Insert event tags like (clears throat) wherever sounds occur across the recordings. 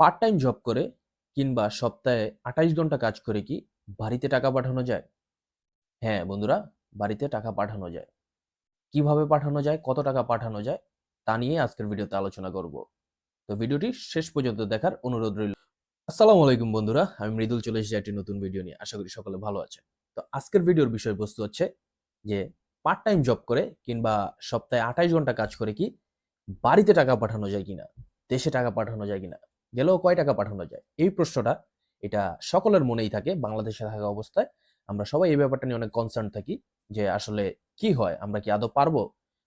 Part time job করে কিংবা সপ্তাহে আঠাইশ ঘণ্টা কাজ করে কি বাড়িতে টাকা পাঠানো যায়? হ্যাঁ বন্ধুরা, বাড়িতে টাকা পাঠানো যায়। কীভাবে পাঠানো যায়, কত টাকা পাঠানো যায়, তা নিয়ে আজকের ভিডিওতে আলোচনা করব। তো ভিডিওটি শেষ পর্যন্ত দেখার অনুরোধ রইল। আসসালামু আলাইকুম বন্ধুরা, আমি মৃদুল চলে এসেছি একটি নতুন ভিডিও নিয়ে। আশা করি সকলে ভালো আছেন। তো আজকের ভিডিওর বিষয়বস্তু হচ্ছে যে পার্ট টাইম জব করে কিংবা সপ্তাহে আঠাইশ ঘণ্টা কাজ করে কি বাড়িতে টাকা পাঠানো যায় কিনা, দেশে টাকা পাঠানো যায় কিনা গেলেও কয় টাকা পাঠানো যায়? এই প্রশ্নটা এটা সকলের মনেই থাকে, বাংলাদেশে থাকা অবস্থায়। আমরা সবাই এই ব্যাপারটা নিয়ে অনেক কনসার্ন থাকি যে আসলে কি হয়? আমরা কি আদৌ পারব?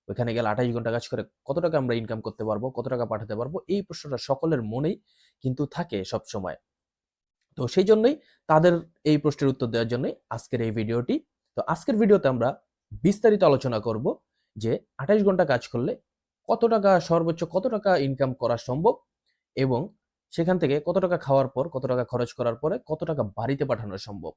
ওইখানে গেলে আঠাশ ঘণ্টা কাজ করে কত টাকা আমরা ইনকাম করতে পারব? কত টাকা পাঠাতে পারব? এই প্রশ্নটা সকলের মনেই কিন্তু থাকে সব সময় তো সেই জন্যই তাদের এই প্রশ্নের উত্তর দেওয়ার জন্যই আজকের এই ভিডিওটি। তো আজকের ভিডিওতে আমরা বিস্তারিত আলোচনা করব যে আঠাইশ ঘণ্টা কাজ করলে কত টাকা সর্বোচ্চ কত টাকা ইনকাম করা সম্ভব এবং সেখান থেকে কত টাকা খাওয়ার পর, কত টাকা খরচ করার পরে কত টাকা বাড়িতে পাঠানো সম্ভব?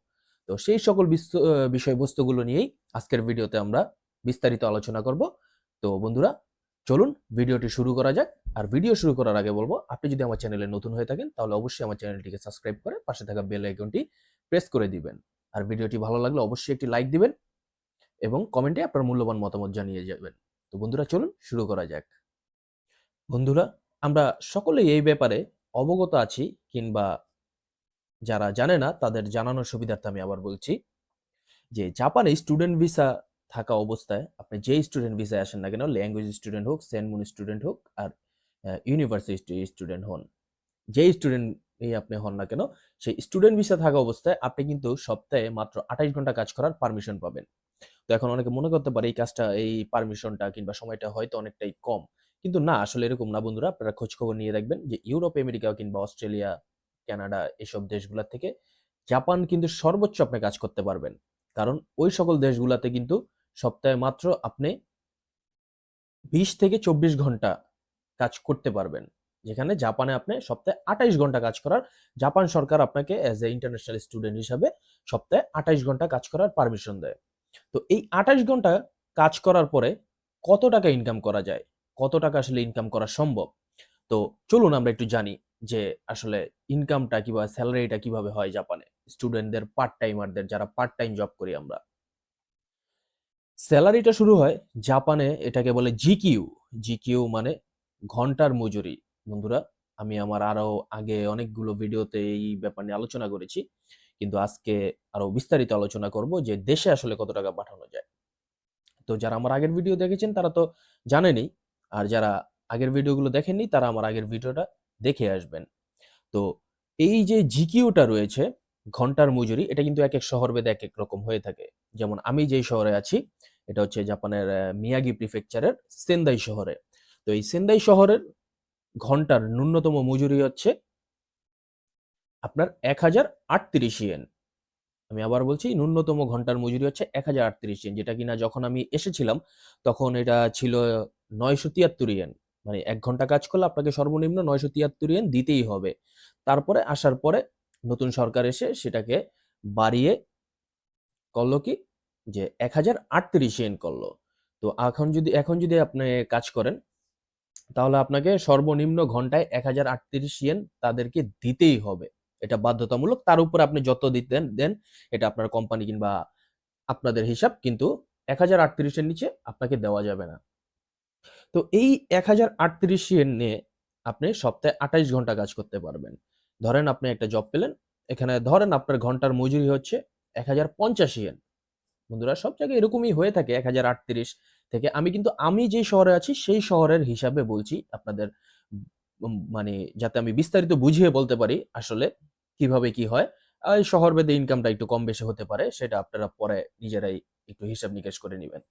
তো সেই সকল বিস্ত- বিষয়বস্তুগুলো নিয়েই আজকের ভিডিওতে আমরা বিস্তারিত আলোচনা করব। তো বন্ধুরা, চলুন ভিডিওটি শুরু করা যাক। আর ভিডিও শুরু করার আগে বলব, আপনি যদি আমার চ্যানেলে নতুন হয়ে থাকেন, তাহলে অবশ্যই আমার চ্যানেলটিকে সাবস্ক্রাইব করে পাশে থাকা বেল আইকনটি প্রেস করে দিবেন। আর ভিডিওটি ভালো লাগলে অবশ্যই একটি লাইক দিবেন এবং কমেন্টে আপনার মূল্যবান মতামত জানিয়ে যাবেন। তো বন্ধুরা, চলুন শুরু করা যাক। বন্ধুরা, আমরা সকলেই এই ব্যাপারে অবগত আছি কিংবা যারা জানে না, তাদের জানানোর সুবিধার্থে আমি আবার বলছি যে জাপানে স্টুডেন্ট ভিসা থাকা অবস্থায়, আপনি যেই স্টুডেন্ট ভিসায় আসেন না কেন, ল্যাঙ্গুয়েজ স্টুডেন্ট হোক সেনমুন স্টুডেন্ট হোক আর ইউনিভার্সিটি স্টুডেন্ট হন, যেই স্টুডেন্ট আপনি হন না কেন, সেই স্টুডেন্ট ভিসা থাকা অবস্থায় আপনি কিন্তু সপ্তাহে মাত্র আঠাইশ ঘণ্টা কাজ করার পারমিশন পাবেন। তো এখন অনেকে মনে করতে পারে এই কাজটা, এই পারমিশনটা কিংবা সময়টা হয়তো অনেকটাই কম। কিন্তু না, আসলে এরকম না বন্ধুরা। আপনারা খোঁজ খবর নিয়ে দেখবেন যে ইউরোপ, আমেরিকা কিংবা অস্ট্রেলিয়া, কানাডা এসব দেশগুলোর থেকে জাপান কিন্তু সর্বোচ্চ আপনি কাজ করতে পারবেন। কারণ ওই সকল দেশগুলোতে কিন্তু সপ্তাহে মাত্র আপনি বিশ থেকে চব্বিশ ঘণ্টা কাজ করতে পারবেন। যেখানে জাপানে আপনি সপ্তাহে আঠাইশ ঘণ্টা কাজ করার, জাপান সরকার আপনাকে অ্যাজ এ ইন্টারন্যাশনাল স্টুডেন্ট হিসাবে সপ্তাহে আঠাইশ ঘণ্টা কাজ করার পারমিশন দেয়। তো এই আঠাইশ ঘণ্টা কাজ করার পরে কত টাকা ইনকাম করা যায়? কত টাকা আসলে ইনকাম করা সম্ভব? তো চলুন আমরা একটু জানি যে আসলে ইনকামটা কীভাবে স্যালারিটা কীভাবে হয় জাপানে? স্টুডেন্টদের পার্ট টাইমারদের যারা পার্ট টাইম জব করি আমরা। স্যালারিটা শুরু হয় জাপানে এটাকে বলে জিকিউ। জিকিউ মানে ঘণ্টার মজুরি। বন্ধুরা, আমি আমার আরও আগে অনেকগুলো ভিডিওতে এই ব্যাপার নিয়ে আলোচনা করেছি, কিন্তু আজকে আরও বিস্তারিত আলোচনা করব যে দেশে আসলে কত টাকা পাঠানো যায়। তো যারা আমার আগের ভিডিও দেখেছেন, তারা তো জানেনই আর যারা আগের ভিডিওগুলো দেখেননি, তারা আমার আগের ভিডিওটা দেখে আসবেন। তো এই যে জিকিউটা রয়েছে, ঘণ্টার মজুরি, এটা কিন্তু এক এক শহর ভেদে এক এক রকম হয়ে থাকে। যেমন আমি যেই শহরে আছি, এটা হচ্ছে জাপানের মিয়াগি প্রিফেকচারের সেন্দাই শহরে। তো এই সেন্দাই শহরের ঘণ্টার ন্যূনতম মজুরি হচ্ছে আপনার এক হাজার আটত্রিশ ইয়েন। আমি আবার বলছি, ন্যূনতম ঘণ্টার মজুরি হচ্ছে এক হাজার আটত্রিশ ইয়েন যেটা কিনা যখন আমি এসেছিলাম, তখন এটা ছিল নয়শো তিয়াত্তর ইয়েন মানে এক ঘণ্টা কাজ করলে আপনাকে সর্বনিম্ন নয়শো তিয়াত্তর ইয়েন দিতেই হবে। তারপরে আসার পরে নতুন সরকার এসে সেটাকে বাড়িয়ে করল কি? যে এক হাজার আটত্রিশ ইয়েন করল। তো এখন যদি এখন যদি আপনি কাজ করেন, তাহলে আপনাকে সর্বনিম্ন ঘন্টায় এক হাজার আটত্রিশ ইয়েন তাদেরকে দিতেই হবে। এটা বাধ্যতামূলক। তার উপর আপনি যত দিতেন দেন এটা আপনার কোম্পানি কিংবা আপনাদের হিসাব কিন্তু এক হাজার আটত্রিশের নিচে আপনাকে দেওয়া যাবে না। তো এই এক হাজার আটত্রিশ ইয়েন নিয়ে আপনি সপ্তাহে আঠাইশ ঘণ্টা কাজ করতে পারবেন। ধরেন আপনি একটা জব পেলেন, এখানে ধরেন আপনার ঘণ্টার মজুরি হচ্ছে এক হাজার পঞ্চাশ। ইয়েন বন্ধুরা, সব জায়গায় এরকমই হয়ে থাকে এক হাজার আটত্রিশ থেকে। আমি কিন্তু, আমি যে শহরে আছি, সেই শহরের হিসাবে বলছি আপনাদের মানে যাতে আমি বিস্তারিত বুঝিয়ে বলতে পারি, আসলে কীভাবে কি হয়? শহর ভেদে ইনকামটা একটু কম বেশি হতে পারে, সেটা আপনারা পরে নিজেরাই একটু হিসাব নিকাশ করে নেবেন।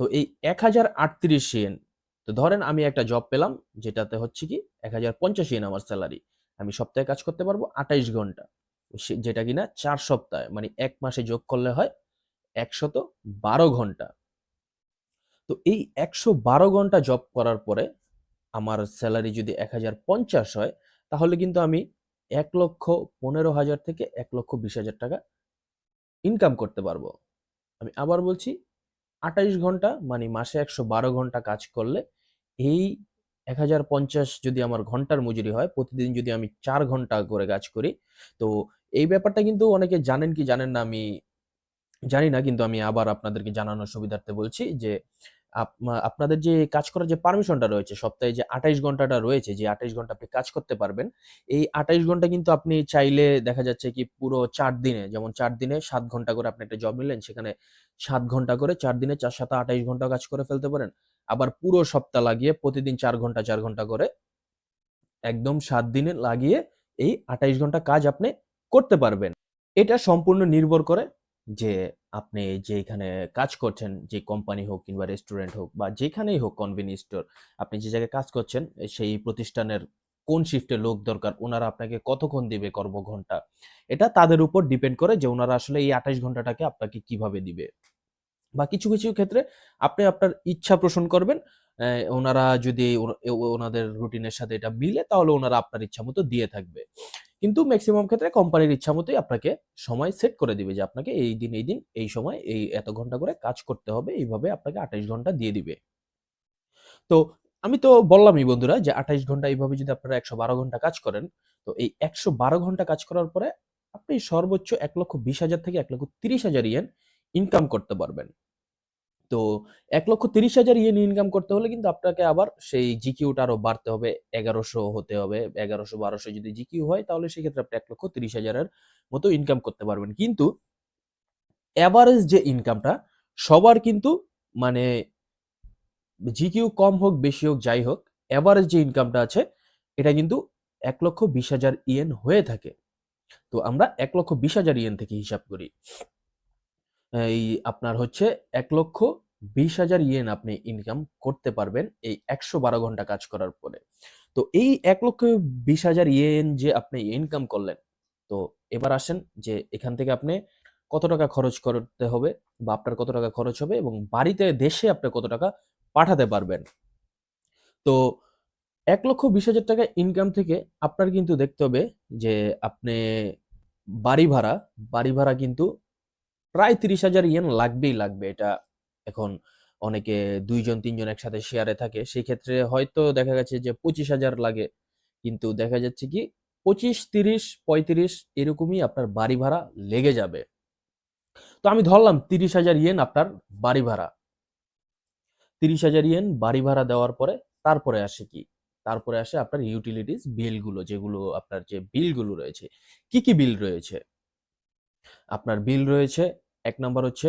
তো এই এক হাজার আটত্রিশ ইয়েন তো ধরেন আমি একটা জব পেলাম, যেটাতে হচ্ছে কি এক হাজার পঞ্চাশ ইয়েন আমার স্যালারি আমি সপ্তাহে কাজ করতে পারব আঠাইশ ঘণ্টা। যেটা কিনা চার সপ্তাহে মানে এক মাসে যোগ করলে হয় একশত বারো ঘণ্টা। তো এই একশো বারো ঘণ্টা জব করার পরে আমার স্যালারি যদি এক হাজার পঞ্চাশ হয়, তাহলে কিন্তু আমি এক লক্ষ পনেরো হাজার থেকে এক লক্ষ বিশ হাজার টাকা ইনকাম করতে পারব আমি আবার বলছি আঠাইশ ঘণ্টা মানে মাসে একশো বারো ঘণ্টা কাজ করলে এই ১,০৫০ যদি আমার ঘণ্টার মজুরি হয়, প্রতিদিন যদি আমি চার ঘণ্টা করে কাজ করি, তো এই ব্যাপারটা কিন্তু অনেকে জানেন কি জানেন না আমি জানি না। কিন্তু আমি আবার আপনাদেরকে জানানোর সুবিধার্থে বলছি যে, আপনাদের যে কাজ করার যে পারমিশনটা রয়েছে, সপ্তাহে যে ২৮ ঘন্টাটা রয়েছে, যে ২৮ ঘণ্টা আপনি কাজ করতে পারবেন, এই ২৮ ঘণ্টা কিন্তু আপনি চাইলে দেখা যাচ্ছে কি পুরো চার দিনে, যেমন চার দিনে সাত ঘণ্টা করে আপনি একটা জব নিলেন, সেখানে সাত ঘণ্টা করে চার দিনে ৪ ৭ ২৮ ঘণ্টা কাজ করে ফেলতে পারেন। আবার পুরো সপ্তাহ লাগিয়ে প্রতিদিন চার ঘণ্টা, চার ঘণ্টা করে একদম সাত দিনে লাগিয়ে এই ২৮ ঘণ্টা কাজ আপনি করতে পারবেন। এটা সম্পূর্ণ নির্ভর করে যে আপনি যেইখানে কাজ করছেন, যে কোম্পানি হোক কিংবা রেস্টুরেন্ট হোক বা যেখানেই হোক কনভেনিয়েন্স স্টোর, আপনি যে জায়গায় কাজ করছেন, সেই প্রতিষ্ঠানের কোন শিফটে লোক দরকার, ওনারা আপনাকে কতক্ষণ দিবে কর্মঘন্টা, এটা তাদের উপর ডিপেন্ড করে যে ওনারা আসলে এই ২৮ ঘন্টাটাকে আপনাকে কীভাবে দিবে। বা কিছু, কিছু ক্ষেত্রে আপনি আপনার ইচ্ছা পোষণ করবেন। ওনারা যদি ওনাদের রুটিনের সাথে এটা মিলে তাহলে ওনারা আপনার ইচ্ছা মতো দিয়ে থাকবে। কিন্তু মেক্সিমাম ক্ষেত্রে কোম্পানির ইচ্ছা মতই আপনাকে সময় সেট করে দিবে যে আপনাকে এই দিন, এই দিন, এই সময়, এই এত ঘণ্টা করে কাজ করতে হবে। এইভাবে আপনাকে ২৮ ঘণ্টা দিয়ে দিবে। তো আমি তো বললামই বন্ধুরা যে ২৮ ঘণ্টা এইভাবে যদি আপনারা ১১২ ঘণ্টা কাজ করেন, তো এই ১১২ ঘণ্টা কাজ করার পরে আপনি সর্বোচ্চ ১,২০,০০০ থেকে ১,৩০,০০০ ইয়েন ইনকাম করতে পারবেন। তো ১,৩০,০০০ ইয়েন ইনকাম করতে হলে কিন্তু আপনাকে আবার সেই জিকিউটা আরও বাড়তে হবে। এগারোশো হতে হবে। এগারোশো বারোশো যদি জিকিউ হয় তাহলে সেক্ষেত্রে আপনি এক লক্ষ তিরিশ হাজারের মতো ইনকাম করতে পারবেন। কিন্তু এভারেজ যে ইনকামটা সবার কিন্তু মানে জিকিউ কম হোক, বেশি হোক, যাই হোক, এভারেজ যে ইনকামটা আছে এটা কিন্তু ১,২০,০০০ ইয়েন হয়ে থাকে। তো আমরা ১,২০,০০০ ইয়েন থেকে হিসাব করি। এই আপনার হচ্ছে ১,২০,০০০ ইয়েন আপনি ইনকাম করতে পারবেন এই ১১২ ঘণ্টা কাজ করার পরে। তো এই ১,২০,০০০ ইয়েন যে আপনি ইনকাম করলেন, তো এবার আসেন যে এখান থেকে আপনি কত টাকা খরচ করতে হবে বা আপনার কত টাকা খরচ হবে এবং বাড়িতে দেশে আপনি কত টাকা পাঠাতে পারবেন। তো ১,২০,০০০ টাকা ইনকাম থেকে আপনার কিন্তু দেখতে হবে যে আপনি বাড়ি ভাড়া, বাড়ি ভাড়া কিন্তু প্রায় ৩০,০০০ ইয়েন লাগবেই লাগবে। এটা এখন অনেকে দুইজন তিনজন একসাথে শেয়ারে থাকে। সেক্ষেত্রে হয়তো দেখা গেছে যে ২৫,০০০ লাগে। কিন্তু দেখা যাচ্ছে কি ২৫, ৩০, ৩৫ এরকমই আপনার বাড়ি ভাড়া লেগে যাবে। তো আমি ধরলাম ৩০,০০০ ইয়েন আপনার বাড়ি ভাড়া। ৩০,০০০ ইয়েন বাড়ি ভাড়া দেওয়ার পরে তারপরে আসে কি? তারপরে আসে আপনার ইউটিলিটিস বিলগুলো যেগুলো আপনার যে বিলগুলো রয়েছে। কি, কি বিল রয়েছে? আপনার বিল রয়েছে ১ নম্বর হচ্ছে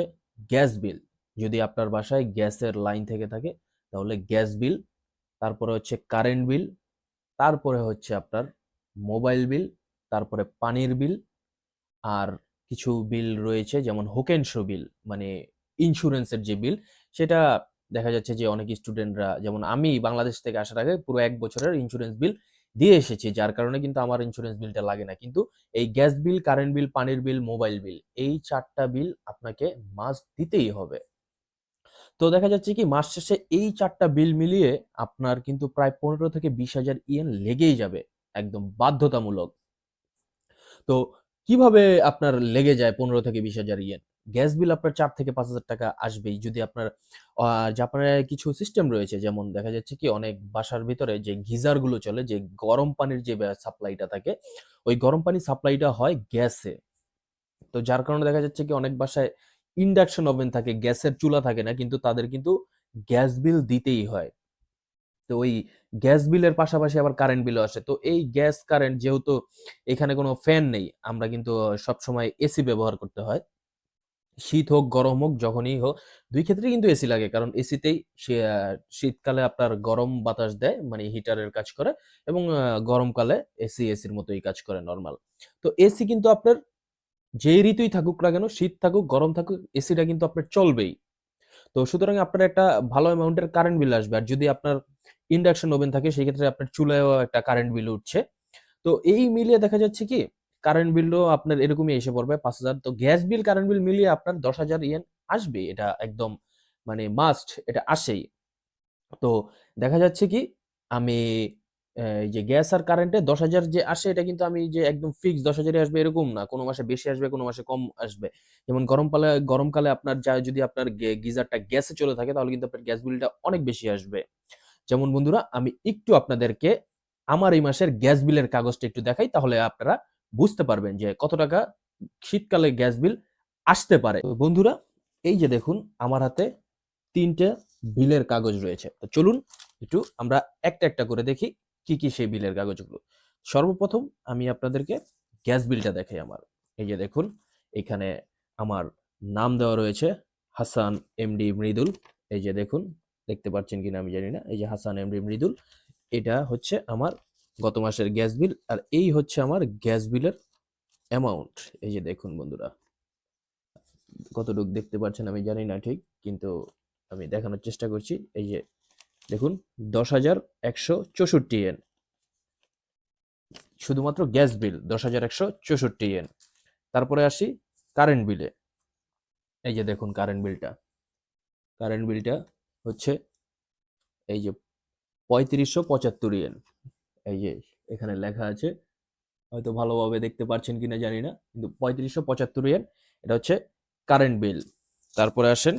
গ্যাস বিল। যদি আপনার বাসায় গ্যাসের লাইন থেকে থাকে তাহলে গ্যাস বিল, তারপরে হচ্ছে কারেন্ট বিল, তারপরে হচ্ছে আপনার মোবাইল বিল, তারপরে পানির বিল, আর কিছু বিল রয়েছে যেমন হোকেনশো বিল মানে ইন্সুরেন্সের যে বিল সেটা দেখা যাচ্ছে যে অনেক স্টুডেন্টরা যেমন আমি বাংলাদেশ থেকে আসার আগে পুরো এক বছরের ইন্স্যুরেন্স বিল দিয়ে এসেছি। যার কারণে কিন্তু আমার ইন্সুরেন্স বিলটা লাগে না। কিন্তু এই গ্যাস বিল, কারেন্ট বিল, পানির বিল, মোবাইল বিল এই ৪ টা বিল আপনাকে মাস্ট দিতেই হবে। তো দেখা যাচ্ছে কি মাস শেষে এই চারটা বিল মিলিয়ে আপনার কিন্তু প্রায় ১৫ থেকে ২০,০০০ ইয়েন লেগেই যাবে। একদম বাধ্যতামূলক। তো কীভাবে আপনার লেগে যায় ১৫ থেকে ২০,০০০ ইয়েন? গ্যাস বিল আপনার চার থেকে ৫,০০০ টাকা আসবেই। যদি আপনার জাপানের কিছু সিস্টেম রয়েছে যেমন দেখা যাচ্ছে কি অনেক বাসার ভিতরে যে গিজারগুলো চলে যে গরম পানির যে সাপ্লাইটা থাকে, ওই গরম পানির সাপ্লাইটা হয় গ্যাসে। তো যার কারণে দেখা যাচ্ছে কি অনেক বাসায় ইন্ডাকশন ওভেন থাকে, গ্যাসের চুলা থাকে না কিন্তু তাদের কিন্তু গ্যাস বিল দিতেই হয়। তো ওই গ্যাস বিলের পাশাপাশি আবার কারেন্ট বিলও আসে। তো এই গ্যাস, কারেন্ট যেহেতু এখানে কোনো ফ্যান নেই, আমরা কিন্তু সবসময় এসি ব্যবহার করতে হয়। শীত হোক, গরম হোক, যখনই হোক দুই ক্ষেত্রেই কিন্তু এসি লাগে। কারণ এসিতেই শীতকালে আপনার গরম বাতাস দেয় মানে হিটারের কাজ করে এবং গরমকালে এসি এসির মতোই কাজ করে নরমাল। তো এসি কিন্তু আপনার যেই ঋতুই থাকুক না কেন, শীত থাকুক, গরম থাকুক, এসিটা কিন্তু আপনার চলবেই। তো সুতরাং আপনার একটা ভালো অ্যামাউন্টের কারেন্ট বিল আসবে। আর যদি আপনার ইন্ডাকশন ওভেন থাকে সেক্ষেত্রে আপনার চুলায়ও একটা কারেন্ট বিল উঠছে। তো এই মিলিয়ে দেখা যাচ্ছে কি কারেন্ট বিলও আপনার এরকমই এসে পড়বে ৫,০০০ তো গ্যাস বিল, কারেন্ট বিল মিলিয়ে আপনার ১০,০০০ ইয়েন আসবে এটা একদম মানে মাস্ট এটা আসেই। তো দেখা যাচ্ছে কি আমি যে গ্যাস আর কারেন্টে ১০,০০০ যে আসে এটা কিন্তু আমি যে একদম ফিক্স ১০,০০০ ই আসবে এরকম না। কোনো মাসে বেশি আসবে, কোনো মাসে কম আসবে। যেমন গরমকালে গরমকালে আপনার যা যদি আপনার গিজারটা গ্যাসে চলে থাকে তাহলে কিন্তু আপনার গ্যাস বিলটা অনেক বেশি আসবে। যেমন বন্ধুরা আমি একটু আপনাদেরকে আমার এই মাসের গ্যাস বিলের কাগজটা একটু দেখাই তাহলে আপনারা বুঝতে পারবেন যে কত টাকা শীতকালে গ্যাস বিল আসতে পারে। বন্ধুরা, এই যে দেখুন, আমার হাতে তিনটে বিলের কাগজ রয়েছে। তো চলুন একটু আমরা একটা একটা করে দেখি কি কি সেই বিলের কাগজগুলো। সর্বপ্রথম আমি আপনাদেরকে গ্যাস বিলটা দেখাই আমার। এই যে দেখুন, এখানে আমার নাম দেওয়া রয়েছে হাসান এমডি মৃদুল। এই যে দেখুন, দেখতে পাচ্ছেন কিনা আমি জানি না। এই যে হাসান এমডি মৃদুল, এটা হচ্ছে আমার গত মাসের গ্যাস বিল, আর এই হচ্ছে আমার গ্যাস বিলের অ্যামাউন্ট এই যে দেখুন বন্ধুরা, কতটুকু দেখতে পাচ্ছেন আমি জানি না ঠিক, কিন্তু আমি দেখানোর চেষ্টা করছি। এই যে দেখুন, দশ হাজার একশো চৌষট্টি এন শুধুমাত্র গ্যাস বিল, দশ হাজার একশো চৌষট্টি এন তারপরে আসি কারেন্ট বিলে এই যে দেখুন কারেন্ট বিলটা কারেন্ট বিলটা হচ্ছে এই যে পঁয়ত্রিশশো পঁচাত্তর ইয়েন এই যে এখানে লেখা আছে। হয়তো ভালোভাবে দেখতে পাচ্ছেন কিনা জানি না, কিন্তু পঁয়ত্রিশশো পঁচাত্তর ইয়েন এটা হচ্ছে কারেন্ট বিল তারপরে আসেন,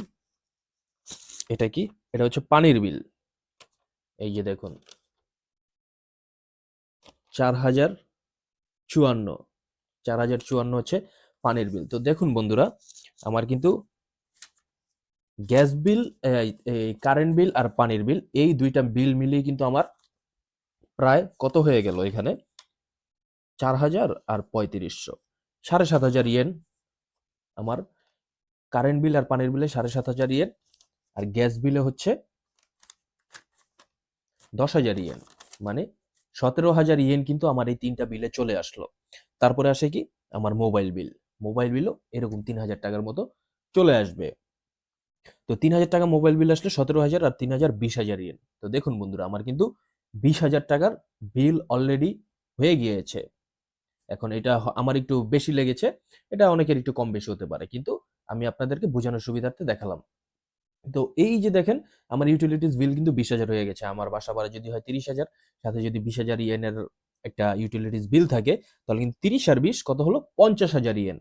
এটা কি? এটা হচ্ছে পানির বিল এই যে দেখুন চার হাজার চুয়ান্ন চার হাজার চুয়ান্ন হচ্ছে পানির বিল তো দেখুন বন্ধুরা, আমার কিন্তু গ্যাস বিল কারেন্ট বিল আর পানির বিল এই দুইটা বিল মিলিয়ে কিন্তু আমার প্রায় কত হয়ে গেল এখানে? চার হাজার আর পঁয়ত্রিশশো। সাড়ে সাত হাজার ইয়েন। আমার কারেন্ট বিল আর পানির বিলে সাড়ে সাত হাজার ইয়েন। আর গ্যাস বিলে হচ্ছে দশ হাজার ইয়েন। মানে সতেরো হাজার ইয়েন কিন্তু আমার এই তিনটা বিলে চলে আসলো। তারপরে আসে কি? আমার মোবাইল বিল মোবাইল বিলও এরকম তিন হাজার টাকার মতো চলে আসবে। তো তিন হাজার টাকা মোবাইল বিল আসলে সতেরো হাজার আর তিন হাজার বিশ হাজার ইয়েন। তো দেখুন বন্ধুরা, আমার কিন্তু বিশ হাজার টাকার বিল অলরেডি হয়ে গিয়েছে। এখন এটা আমার একটু বেশি লেগেছে, এটা অনেকের একটু কম বেশি হতে পারে, কিন্তু আমি আপনাদেরকে বোঝানোর সুবিধার্থে দেখালাম। তো এই যে দেখেন, আমার ইউটিলিটিস বিল কিন্তু বিশ হাজার হয়ে গেছে, আমার বাসা ভাড়া যদি হয় তিরিশ হাজার, সাথে যদি বিশ হাজার ইয়েনের একটা ইউটিলিটিস বিল থাকে, তাহলে কিন্তু তিরিশ আর বিশ কত হলো? পঞ্চাশ হাজার ইয়েন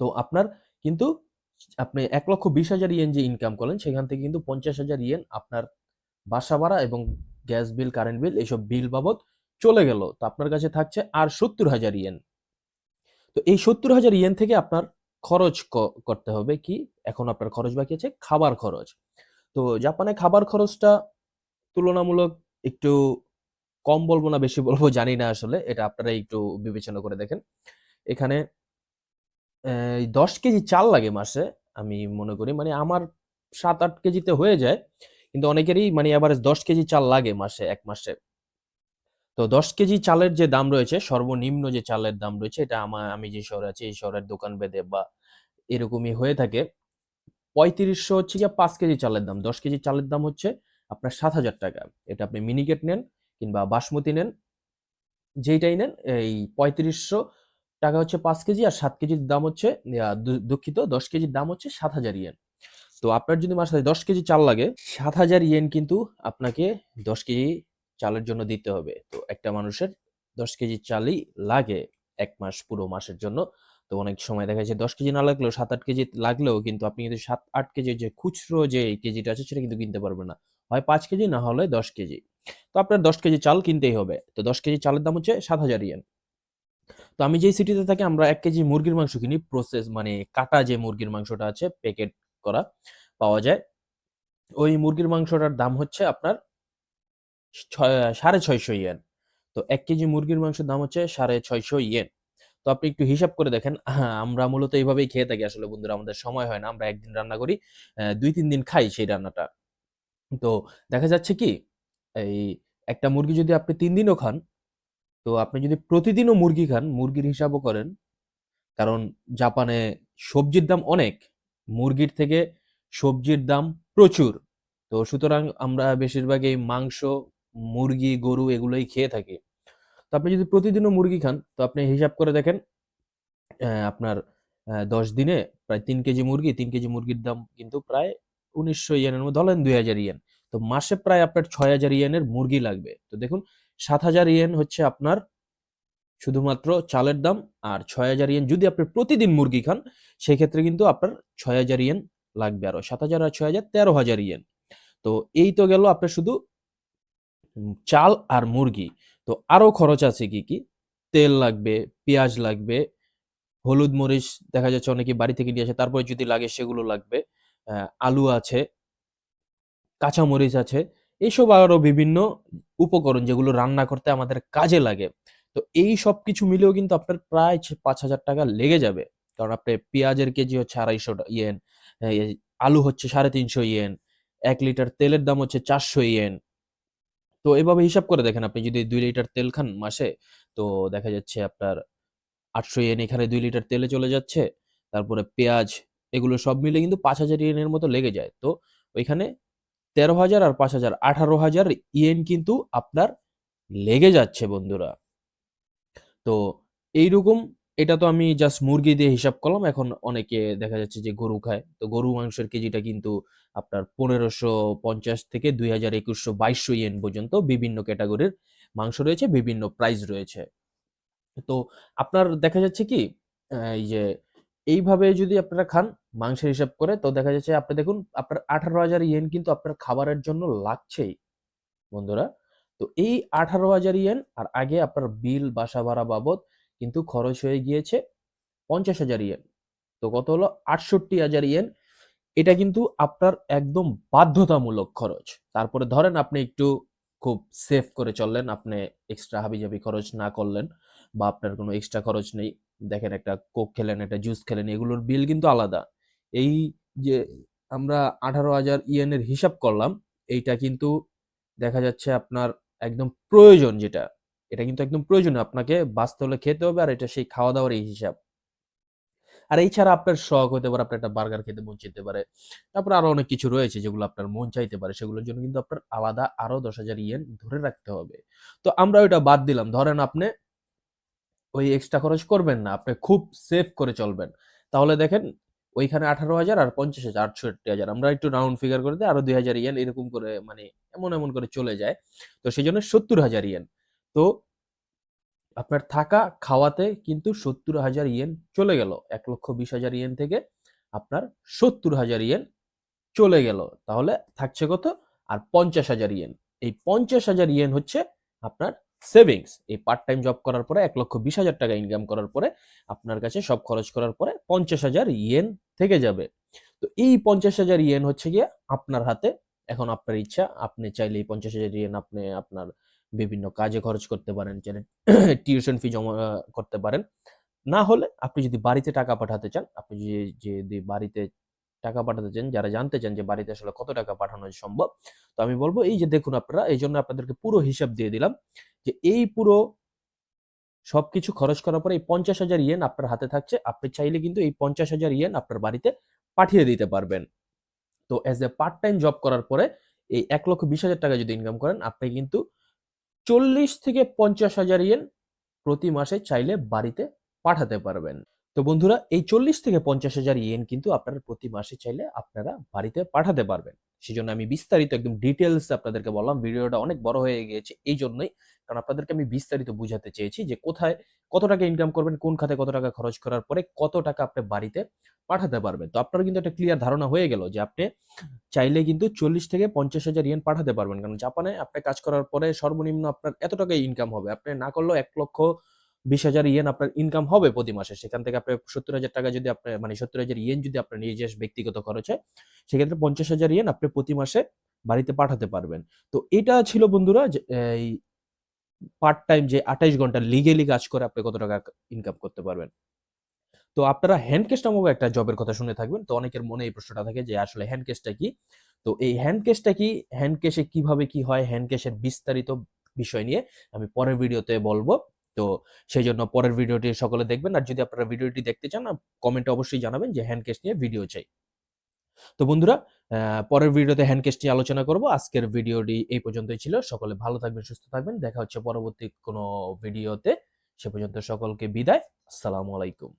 তো আপনার কিন্তু আপনি এক লক্ষ বিশ হাজার ইয়েন যে ইনকাম করলেন, সেখান থেকে কিন্তু পঞ্চাশ হাজার ইয়েন আপনার বাসা ভাড়া এবং গ্যাস বিল, কারেন্ট বিল, এইসব বিল বাবদ চলে গেল। তো আপনার কাছে থাকছে আর সত্তর হাজার ইয়েন। তো এই সত্তর হাজার ইয়েন থেকে আপনার খরচ করতে হবে কি? এখন আপনার খরচ বাকি আছে, খাবার খরচ। তো জাপানে খাবার খরচটা তুলনামূলক একটু কম বলব না, বেশি বলব জানি না আসলে, এটা আপনারা একটু বিবেচনা করে দেখেন। এখানে দশ কেজি চাল লাগে মাসে, আমি মনে করি। মানে আমার সাত আট কেজিতে হয়ে যায়। কিন্তু অনেকেরই মানে এভারেজ দশ কেজি চাল লাগে মাসে, এক মাসে। তো দশ কেজি চালের যে দাম রয়েছে, সর্বনিম্ন যে চালের দাম রয়েছে, এটা আমার আমি যে শহরে আছি, এই শহরের দোকান বেঁধে বা এরকমই হয়ে থাকে, পঁয়ত্রিশশো হচ্ছে গিয়ে পাঁচ কেজি চালের দাম। দশ কেজি চালের দাম হচ্ছে আপনার সাত হাজার টাকা। এটা আপনি মিনিকেট নেন কিংবা বাসমতি নেন, যেইটাই নেন, এই পঁয়ত্রিশশো টাকা হচ্ছে পাঁচ কেজি আর সাত কেজির দাম হচ্ছে দুঃখিত, দশ কেজির দাম হচ্ছে সাত হাজার ইয়েন। তো আপনার যদি মাসে দশ কেজি চাল লাগে, সাত হাজার ইয়েন কিন্তু আপনাকে দশ কেজি চালের জন্য দিতে হবে। তো একটা মানুষের দশ কেজি চালই লাগে এক মাস পুরো মাসের জন্য। তো অনেক সময় দেখা যায় দশ কেজি না লাগলেও সাত আট কেজি লাগলেও কিন্তু আপনি কিন্তু সাত আট কেজি যে খুচরো যে কেজিটা আছে সেটা কিন্তু কিনতে পারবেন না। হয় পাঁচ কেজি না হলে দশ কেজি। তো আপনার দশ কেজি চাল কিনতেই হবে। তো দশ কেজি চালের দাম হচ্ছে সাত হাজার ইয়েন। তো আমি যেই সিটিতে থাকি আমরা এক কেজি মুরগির মাংস কিনি। প্রসেস মানে কাটা যে মুরগির মাংসটা আছে প্যাকেট করা পাওয়া যায়। ওই মুরগির মাংসটার দাম হচ্ছে আপনার সাড়ে ছয়শো ইয়েন। তো এক কেজি মুরগির মাংসের দাম হচ্ছে সাড়ে ছয়শো ইয়েন। তো আপনি একটু হিসাব করে দেখেন আমরা মূলত এইভাবেই খেয়ে থাকি আসলে বন্ধুরা, আমাদের সময় হয় না, আমরা একদিন রান্না করি দুই, তিন দিন খাই সেই রান্নাটা। তো দেখা যাচ্ছে কি, এই একটা মুরগি যদি আপনি তিন দিনও খান, তো আপনি যদি প্রতিদিনও মুরগি খান, মুরগির হিসাবও করেন, কারণ জাপানে সবজির দাম অনেক মুরগির থেকে সবজির দাম প্রচুর। তো সুতরাং আমরা বেশিরভাগ এই মাংস, মুরগি, গরু এগুলোই খেয়ে থাকি। তো আপনি যদি প্রতিদিনও মুরগি খান, তো আপনি হিসাব করে দেখেন আপনার দশ দিনে প্রায় তিন কেজি মুরগি, তিন কেজি মুরগির দাম কিন্তু প্রায় উনিশশো ইয়েনের মধ্যে ধরেন দুই হাজার ইয়েন। তো মাসে প্রায় আপনার ছয় হাজার ইয়েনের মুরগি লাগবে। তো দেখুন, সাত হাজার ইয়েন হচ্ছে আপনার শুধুমাত্র চালের দাম আর ছয় হাজার ইয়েন যদি আপনি প্রতিদিন মুরগি খান সেই ক্ষেত্রে কিন্তু আপনার ছয় হাজার ইয়েন লাগবে আরও সাত হাজার আর ছয় হাজার তেরো হাজার ইয়েন তো এই তো গেল আপনার শুধু চাল আর মুরগি। তো আরও খরচ আছে কি কি? তেল লাগবে, পেঁয়াজ লাগবে, হলুদ মরিচ দেখা যাচ্ছে অনেকে বাড়ি থেকে নিয়ে আসে, তারপরে যদি লাগে সেগুলো লাগবে। আলু আছে, কাঁচা মরিচ আছে এইসব আরও বিভিন্ন উপকরণ যেগুলো রান্না করতে আমাদের কাজে লাগে। তো এই সব কিছু মিলেও কিন্তু আপনার প্রায় পাঁচ হাজার টাকা লেগে যাবে। কারণ আপনার পেঁয়াজের কেজি হচ্ছে আড়াইশো ইয়েন আলু হচ্ছে সাড়ে তিনশো ইয়েন, এক লিটার তেলের দাম হচ্ছে চারশো ইয়েন। তো এভাবে হিসাব করে দেখেন, আপনি যদি দুই লিটার তেল খান মাসে, তো দেখা যাচ্ছে আপনার আটশো ইয়েন এখানে দুই লিটার তেলে চলে যাচ্ছে, তারপরে পেঁয়াজ এগুলো সব মিলে কিন্তু পাঁচ হাজার ইয়েনের মতো লেগে যায়। তো ওইখানে তেরো হাজার আর পাঁচ হাজার, আঠারো হাজার ইয়েন কিন্তু আপনার লেগে যাচ্ছে বন্ধুরা। তো এইরকম এটা তো আমি জাস্ট মুরগি দিয়ে হিসাব করলাম। এখন অনেকে দেখা যাচ্ছে যে গরু খায়। তো গরু মাংসের কেজিটা কিন্তু আপনার পনেরোশো পঞ্চাশ থেকে দুই হাজার একুশশো বাইশশো ইয়েন পর্যন্ত বিভিন্ন ক্যাটাগরির মাংস রয়েছে, বিভিন্ন প্রাইস রয়েছে। তো আপনার দেখা যাচ্ছে কি এই যে এইভাবে যদি আপনারা খান মাংসের হিসাব করে, তো দেখা যাচ্ছে আপনি দেখুন আপনার আঠারো হাজার ইয়েন কিন্তু আপনার খাবারের জন্য লাগছেই। বন্ধুরা তো এই আঠারো হাজার ইয়েন আর আগে আপনার বিল, বাসা ভাড়া বাবদ কিন্তু খরচ হয়ে গিয়েছে পঞ্চাশ হাজার ইয়েন। তো কত হলো? আটষট্টি হাজার ইয়েন। এটা কিন্তু আপনার একদম বাধ্যতামূলক খরচ। তারপরে ধরেন আপনি একটু খুব সেফ করে চললেন, আপনি এক্সট্রা হাবিজাবি খরচ না করলেন বা আপনার কোনো এক্সট্রা খরচ নেই, দেখেন একটা কোক খেলেন, একটা জুস খেলেন, এগুলোর বিল কিন্তু আলাদা। এই যে আমরা আঠারো হাজার ইয়েনের হিসাব করলাম, এইটা কিন্তু দেখা যাচ্ছে আপনার একদম প্রয়োজন যেটা। এটা কিন্তু একদম প্রয়োজন, আপনাকে বাঁচতে হলে খেতে হবে আর এটা সেই খাওয়া দাওয়ার এই হিসাব। আর এই ছাড়া আপনার শখ হতে পারে, আপনার একটা বার্গার খেতে মন চাইতে পারে। তারপর আরও অনেক কিছু রয়েছে যেগুলো আপনার মন চাইতে পারে। সেগুলোর জন্য কিন্তু আপনার আলাদা আরও দশ হাজার ইয়েন ধরে রাখতে হবে। তো আমরা ওইটা বাদ দিলাম। ধরেন আপনি ওই এক্সট্রা খরচ করবেন না, আপনি খুব সেভ করে চলবেন। তাহলে দেখেন ওইখানে আঠারো হাজার আর পঞ্চাশ হাজার, আটষট্টি হাজার। আমরা একটু রাউন্ড ফিগার করে দিই, আরও দুই হাজার ইয়েন এরকম করে মানে এমন এমন করে চলে যায়। তো সেই জন্য সত্তর হাজার ইয়েন তো আপনার থাকা খাওয়াতে কিন্তু সত্তর হাজার ইয়েন চলে গেল। এক লক্ষ বিশ হাজার ইয়েন থেকে আপনার সত্তর হাজার ইয়েন চলে গেল। তাহলে থাকছে কত? আর পঞ্চাশ হাজার ইয়েন এই পঞ্চাশ হাজার ইয়েন হচ্ছে আপনার সেভিংস, এই পার্ট টাইম জব করার পরে এক লক্ষ বিশ হাজার টাকা ইনকাম করার পরে আপনার কাছে সব খরচ করার পরে পঞ্চাশ হাজার ইয়েন থেকে যাবে। তো এই পঞ্চাশ হাজার ইয়েন হচ্ছে গিয়ে আপনার হাতে। এখন আপনার ইচ্ছা, আপনি চাইলে এই পঞ্চাশ হাজার ইয়েন আপনি আপনার বিভিন্ন কাজে খরচ করতে পারেন, চাইলে (clears throat) টিউশন ফি জমা করতে পারেন। না হলে আপনি যদি বাড়িতে টাকা পাঠাতে চান, আপনি যে যদি বাড়িতে টাকা পাঠাতে চান, যারা জানতে চান যে বাড়িতে আসলে কত টাকা পাঠানো সম্ভব, তো আমি বলব এই যে দেখুন আপনারা, এই জন্য আপনাদেরকে পুরো হিসাব দিয়ে দিলাম যে এই পুরো সবকিছু খরচ করার পরে এই পঞ্চাশ হাজার ইয়েন আপনার হাতে থাকছে, আপনি চাইলে কিন্তু এই পঞ্চাশ হাজার ইয়েন আপনার বাড়িতে পাঠিয়ে দিতে পারবেন। তো as a part time job করার পরে এই এক লক্ষ বিশ হাজার টাকা যদি ইনকাম করেন, আপনি কিন্তু চল্লিশ থেকে পঞ্চাশ হাজার ইয়েন প্রতি মাসে চাইলে বাড়িতে পাঠাতে পারবেন। তো বন্ধুরা, এই চল্লিশ থেকে পঞ্চাশ হাজার ইয়েন কিন্তু আপনারা প্রতি মাসে চাইলে আপনারা বাড়িতে পাঠাতে পারবেন। সেই জন্য আমি বিস্তারিত একদম ডিটেলস আপনাদেরকে বললাম, ভিডিওটা অনেক বড় হয়ে গিয়েছে এই জন্যই। কারণ আপনাদেরকে আমি বিস্তারিত বুঝাতে চেয়েছি যে কোথায় কত টাকা ইনকাম করবেন, কোন খাতে কত টাকা খরচ করার পরে কত টাকা আপনি বাড়িতে পাঠাতে পারবেন। তো আপনার কিন্তু একটা ক্লিয়ার ধারণা হয়ে গেল যে আপনি চাইলে কিন্তু চল্লিশ থেকে পঞ্চাশ হাজার ইয়েন পাঠাতে পারবেন। কারণ জাপানে আপনি কাজ করার পরে সর্বনিম্ন আপনার এত টাকা ইনকাম হবে। আপনি না করলেও এক লক্ষ বিশ হাজার ইয়েন আপনার ইনকাম হবে প্রতি মাসে। সেখান থেকে আপনার সত্তর হাজার টাকা যদি আপনার মানে সত্তর হাজার ইয়েন যদি আপনার নিজের ব্যক্তিগত খরচ, সেক্ষেত্রে পঞ্চাশ হাজার ইয়েন আপনি প্রতি মাসে বাড়িতে পাঠাতে পারবেন। তো এটা ছিল বন্ধুরা এই পার্ট টাইম যে আঠাইশ ঘণ্টা লিগেলি কাজ করে আপনি কত টাকা ইনকাম করতে পারবেন। তো আপনারা হ্যান্ড ক্যাশ নামক একটা জবের কথা শুনে থাকবেন। তো অনেকের মনে এই প্রশ্নটা থাকে যে, আসলে হ্যান্ড ক্যাশটা কি? তো এই হ্যান্ড ক্যাশটা কি? হ্যান্ড ক্যাশে কীভাবে কি হয়? হ্যান্ড ক্যাশের বিস্তারিত বিষয় নিয়ে আমি পরের ভিডিওতে বলব। তো সেই জন্য পরের ভিডিওটি সকলে দেখবেন। আর যদি আপনারা ভিডিওটি দেখতে চান কমেন্টে অবশ্যই জানাবেন যে হ্যান্ড ক্যাশ নিয়ে ভিডিও চাই। তো বন্ধুরা পরের ভিডিওতে হ্যান্ড ক্যাশ নিয়ে আলোচনা করব। আজকের ভিডিওটি এই পর্যন্তই ছিল। সকলে ভালো থাকবেন, সুস্থ থাকবেন। দেখা হচ্ছে পরবর্তী কোনো ভিডিওতে। সে পর্যন্ত সকলকে বিদায়। আসসালামু আলাইকুম।